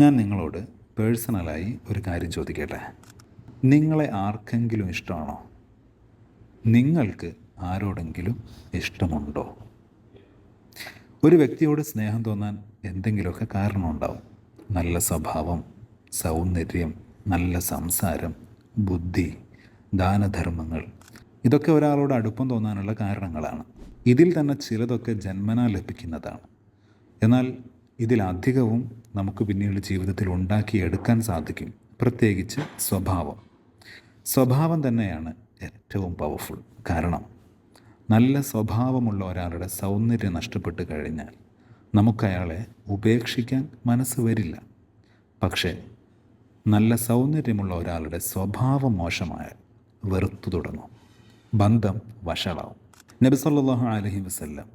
ഞാൻ നിങ്ങളോട് പേഴ്സണലായി ഒരു കാര്യം ചോദിക്കട്ടെ? നിങ്ങളെ ആർക്കെങ്കിലും ഇഷ്ടമാണോ? നിങ്ങൾക്ക് ആരോടെങ്കിലും ഇഷ്ടമുണ്ടോ? ഒരു വ്യക്തിയോട് സ്നേഹം തോന്നാൻ എന്തെങ്കിലുമൊക്കെ കാരണമുണ്ടാവും. നല്ല സ്വഭാവം സൗന്ദര്യം നല്ല സംസാരം ബുദ്ധി ദാനധർമ്മങ്ങൾ. ഇതൊക്കെ ഒരാളോട് അടുപ്പം തോന്നാനുള്ള കാരണങ്ങളാണ്. ഇതിൽ തന്നെ ചിലതൊക്കെ ജന്മനാ ലഭിക്കുന്നതാണ്. എന്നാൽ ഇതിലധികവും നമുക്ക് പിന്നീട് ജീവിതത്തിൽ ഉണ്ടാക്കിയെടുക്കാൻ സാധിക്കും. പ്രത്യേകിച്ച് സ്വഭാവം. സ്വഭാവം തന്നെയാണ് ഏറ്റവും പവർഫുൾ കാരണം നല്ല സ്വഭാവമുള്ള ഒരാളുടെ സൗന്ദര്യം നഷ്ടപ്പെട്ട് കഴിഞ്ഞാൽ നമുക്കയാളെ ഉപേക്ഷിക്കാൻ മനസ്സ് വരില്ല. പക്ഷേ നല്ല സൗന്ദര്യമുള്ള ഒരാളുടെ സ്വഭാവം മോശമായാൽ വെറുത്തു തുടങ്ങും. ബന്ധം വഷളാവും. നബി സല്ലല്ലാഹു അലൈഹി വസല്ലം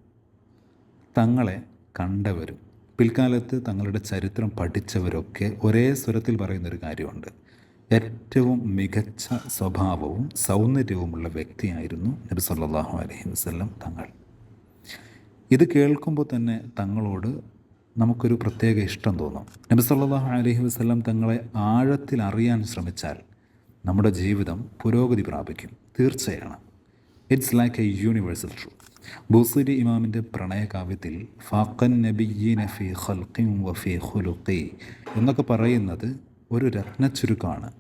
തങ്ങളെ കണ്ടവരും പിൽക്കാലത്ത് തങ്ങളുടെ ചരിത്രം പഠിച്ചവരൊക്കെ ഒരേ സ്വരത്തിൽ പറയുന്നൊരു കാര്യമുണ്ട്. ഏറ്റവും മികച്ച സ്വഭാവവും സൗന്ദര്യവുമുള്ള വ്യക്തിയായിരുന്നു നബി സല്ലാഹു അലൈഹി വസല്ലം തങ്ങൾ. ഇത് കേൾക്കുമ്പോൾ തന്നെ തങ്ങളോട് നമുക്കൊരു പ്രത്യേക ഇഷ്ടം തോന്നും. നബി സല്ലാഹു അലഹി വസല്ലം തങ്ങളെ ആഴത്തിൽ അറിയാൻ ശ്രമിച്ചാൽ നമ്മുടെ ജീവിതം പുരോഗതി പ്രാപിക്കും. തീർച്ചയാണ്. It's like a universal true Busiri ഇമാമിന്റെ പ്രണയകാവ്യത്തിൽ ഫാഖൻ നബിയീന ഫി ഖൽഖിൻ വഫി ഖുലുഖി എന്നൊക്കെ പറയുന്നത് ഒരു രത്നച്ചുരുക്കമാണ്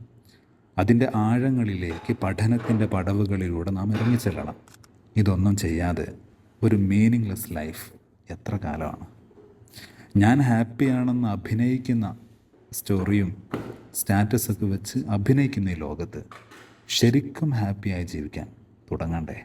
അതിന്റെ ആഴങ്ങളിലേക്ക് പഠനത്തിന്റെ പടവുകളിലൂടെ നാം ഇറങ്ങിച്ചെല്ലണം ഇതൊന്നും ചെയ്യാതെ ഒരു മീനിങ്ലെസ് ലൈഫ് എത്ര കാലമാണ്. ഞാൻ ഹാപ്പിയാണെന്ന് അഭിനയിക്കുന്ന സ്റ്റോറിയും സ്റ്റാറ്റസൊക്കെ വെച്ച് അഭിനയിക്കുന്ന ഈ ലോകത്ത് ശരിക്കും ഹാപ്പിയായി ജീവിക്കാൻ തുടങ്ങണ്ടേ?